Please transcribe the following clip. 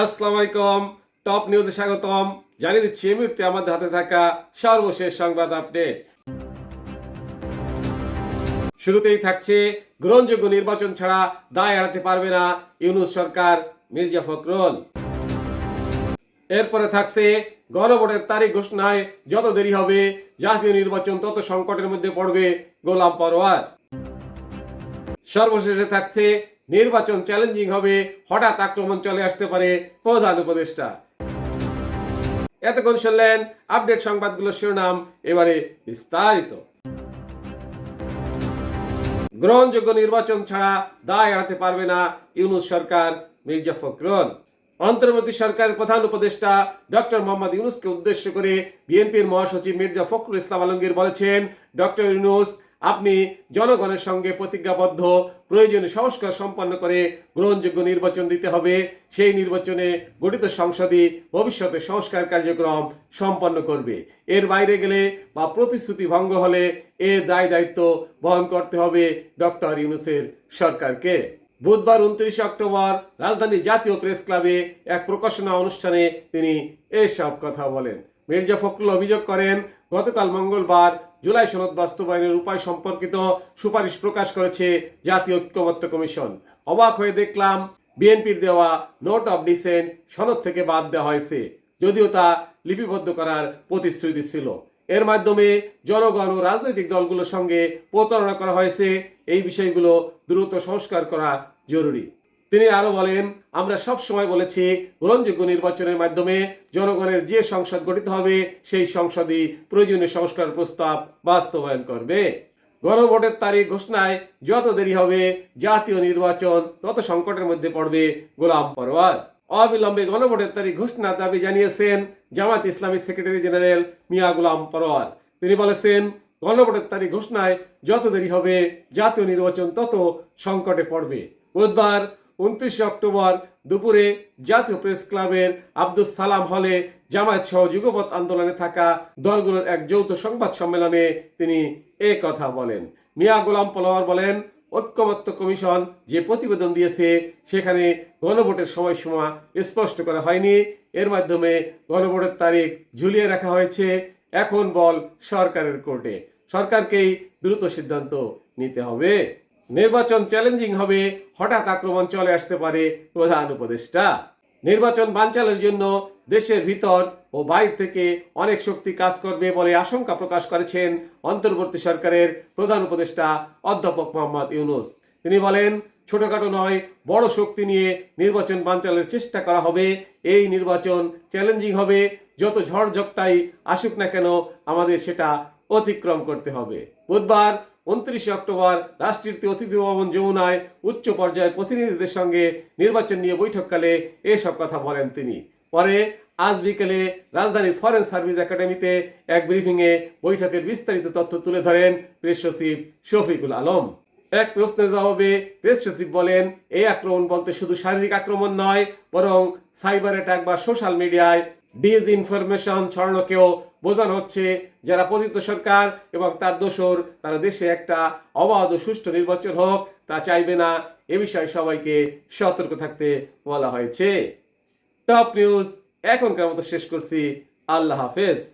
আসসালামু আলাইকুম টপ নিউজে স্বাগতম। জানিয়ে দিচ্ছি, এই মুহূর্তে আমাদের হাতে থাকা সর্বশেষ সংবাদ আপডেট শুরুতেই থাকছে, গ্রহণযোগ্য নির্বাচন ছাড়া দায় এড়াতে পারবে না ইউনুস সরকার, মির্জা ফখরুল। এরপরে থাকছে, গণভোটের তারিখ ঘোষণায় যত দেরি হবে, জাতীয় নির্বাচন তত সংকটের মধ্যে পড়বে গোলাম পরোয়ার সর্বশেষে থাকছে নির্বাচন চ্যালেঞ্জিং হবে, হঠাৎ আক্রমণ চলে আসতে পারে প্রধান উপদেষ্টা। এতক্ষণ শুনলেন আপডেট সংবাদগুলোর শিরোনাম, এবারে বিস্তারিত। গ্রহণযোগ্য নির্বাচন ছাড়া দায় এড়াতে পারবে না ইউনুস সরকার, মির্জা ফখরুল। অন্তর্বর্তী সরকারের প্রধান উপদেষ্টা ডক্টর মোহাম্মদ ইউনুসকে উদ্দেশ্য করে বিএনপির মহাসচিব মির্জা ফখরুল ইসলাম আলমগীর বলেছেন, ডক্টর ইউনুস আপনি জনগণের সঙ্গে প্রতিজ্ঞাবদ্ধ, প্রয়োজনীয় সংস্কার সম্পন্ন করে গ্রহণযোগ্য নির্বাচন দিতে হবে। সেই নির্বাচনে গঠিত সংসদই ভবিষ্যতে সংস্কার কার্যক্রম সম্পন্ন করবে। এর বাইরে গেলে বা প্রতিশ্রুতি ভঙ্গ হলে এ দায় দায়িত্ব বহন করতে হবে ডক্টর ইউনুসের সরকারকে। বুধবার উনত্রিশে অক্টোবর রাজধানী জাতীয় প্রেস ক্লাবে এক প্রকাশনা অনুষ্ঠানে তিনি এসব কথা বলেন। মির্জা ফখরুল অভিযোগ করেন, গতকাল মঙ্গলবার জুলাই সনদ বাস্তবায়নের উপায় সম্পর্কিত সুপারিশ প্রকাশ করেছে জাতীয় ঐক্যমত্য কমিশন। অবাক হয়ে দেখলাম, বিএনপির দেওয়া নোট অব ডিসেন্ট সনদ থেকে বাদ দেওয়া হয়েছে। যদিও তা লিপিবদ্ধ করার প্রতিশ্রুতি ছিল। এর মাধ্যমে জনগণ ও রাজনৈতিক দলগুলোর সঙ্গে প্রতারণা করা হয়েছে। এই বিষয়গুলো দ্রুত সংস্কার করা জরুরি। তিনি আরও বলেন, আমরা সব সময় বলেছি, গ্রহণযোগ্য নির্বাচনের মাধ্যমে জনগণের যে সংসদ গঠিত হবে, সেই সংসদই প্রয়োজনীয় সংস্কার প্রস্তাব বাস্তবায়ন করবে। গণভোটের তারিখ ঘোষণায় যত দেরি হবে, জাতীয় নির্বাচন তত সংকটের মধ্যে পড়বে গোলাম পরওয়ার। অবিলম্বে গণভোটের তারিখ ঘোষণার দাবি জানিয়েছেন জামাত ইসলামী সেক্রেটারি জেনারেল মিয়া গোলাম পরওয়ার। তিনি বলেছেন, গণভোটের তারিখ ঘোষণায় যত দেরি হবে, জাতীয় নির্বাচন তত সংকটে পড়বে। বুধবার উনত্রিশে অক্টোবর দুপুরে জাতীয় প্রেস ক্লাবের আব্দুল সালাম হলে জামায়াত সহ যুগপৎ আন্দোলনে থাকা দলগুলোর এক যৌথ সংবাদ সম্মেলনে তিনি এ কথা বলেন। মিয়া গোলাম পলোয়ার বলেন ঐক্যমত্য কমিশন যে প্রতিবেদন দিয়েছে, সেখানে গণভোটের সময়সীমা স্পষ্ট করা হয়নি। এর মাধ্যমে গণভোটের তারিখ ঝুলিয়ে রাখা হয়েছে। এখন বল সরকারের কোর্টে। সরকারকেই দ্রুত সিদ্ধান্ত নিতে হবে। নির্বাচন চ্যালেঞ্জিং হবে, হঠাৎ আক্রমণ চলে আসতে পারে প্রধান উপদেষ্টা। নির্বাচন বানচালের জন্য দেশের ভিতর ও বাইরে থেকে অনেক শক্তি কাজ করবে বলে আশঙ্কা প্রকাশ করেছেন অন্তর্বর্তী সরকারের প্রধান উপদেষ্টা অধ্যাপক মোহাম্মদ ইউনুস। তিনি বলেন, ছোটখাটো নয়, বড় শক্তি নিয়ে নির্বাচন বানচালের চেষ্টা করা হবে। এই নির্বাচন চ্যালেঞ্জিং হবে, যত ঝড় ঝকটাই আসুক না কেন আমাদের সেটা অতিক্রম করতে হবে। বুধবার উনত্রিশে অক্টোবর রাষ্ট্রীয় অতিথি ভবন যমুনায় উচ্চ পর্যায়ের প্রতিনিধিদের সঙ্গে নির্বাচন নিয়ে বৈঠককালে এসব কথা বলেন তিনি। পরে আজ বিকেলে রাজধানীর ফরেন সার্ভিস একাডেমিতে এক ব্রিফিংয়ে বৈঠকের বিস্তারিত তথ্য তুলে ধরেন প্রেস সচিব শফিকুল আলম। এক প্রশ্নের জবাবে প্রেস সচিব বলেন এই আক্রমণ বলতে শুধু শারীরিক আক্রমণ নয়, বরং সাইবার অ্যাটাক বা সোশ্যাল মিডিয়ায় ডিজ ইনফরমেশন ছড়ানোকেও বোঝানো হচ্ছে যারা পতিত সরকার এবং তার দোষর, তারা দেশে একটা অবাধ সুষ্ঠু নির্বাচন হোক, তা চাইবে না। এ বিষয়ে সবাইকে সতর্ক থাকতে বলা হয়েছে। টপ নিউজ এখনকার মতো শেষ করছি। আল্লাহ হাফেজ।